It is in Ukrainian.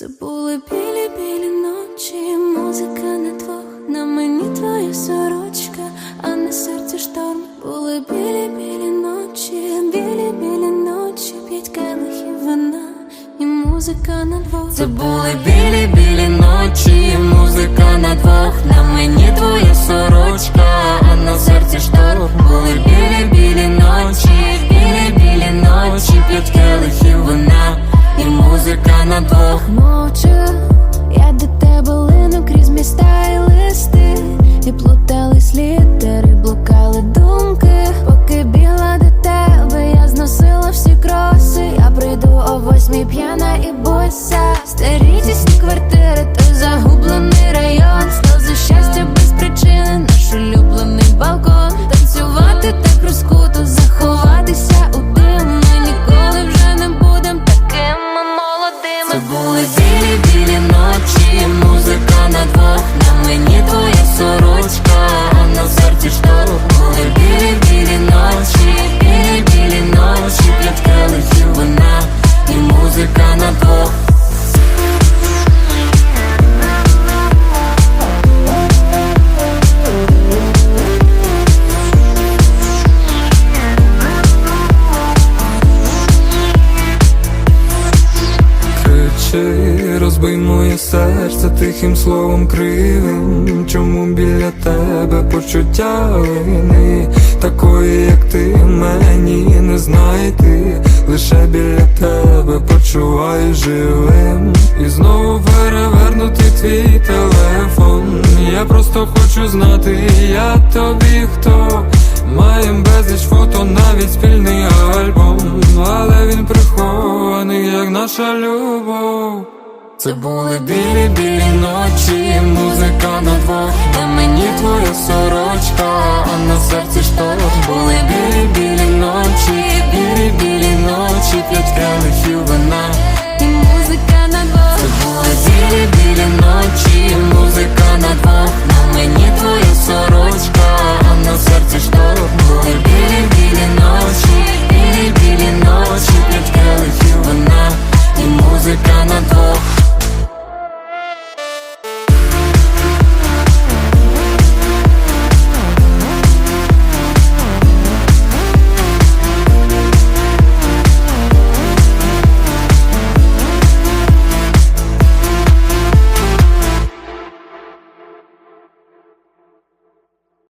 Це були білі білі ночі, музика на двох, на мені твоя сорочка, а на серці шторм. Були білі білі ночі, білі білі ночі, п'ять келихів вина і музика на двох. Це були білі білі ночі, музика на двох, на мені твоя сорочка, п'яна і бося. Старі тісні квартири, той загублений район, сльози щастя без причини, наш улюблений балкон. Танцювати так розкуто, заховатися у дим. Ми ніколи вже не будем такими молодими. Це були білі білі ночі, музика на двох, на мені твоя сорочка, а на серці шторм. Були білі білі ночі, розбий моє серце тихим словом кривим. Чому біля тебе почуття вини такої, як ти мені не знайти, лише біля тебе почуваю живим. І знову перевернути твій телефон. Я просто хочу знати, я тобі хто. Маєм безліч фото, навіть спільний альбом, але він прихований, як наша любов. Це були білі білі ночі, музика на двох, на мені твоя сорочка, а на серці шторм.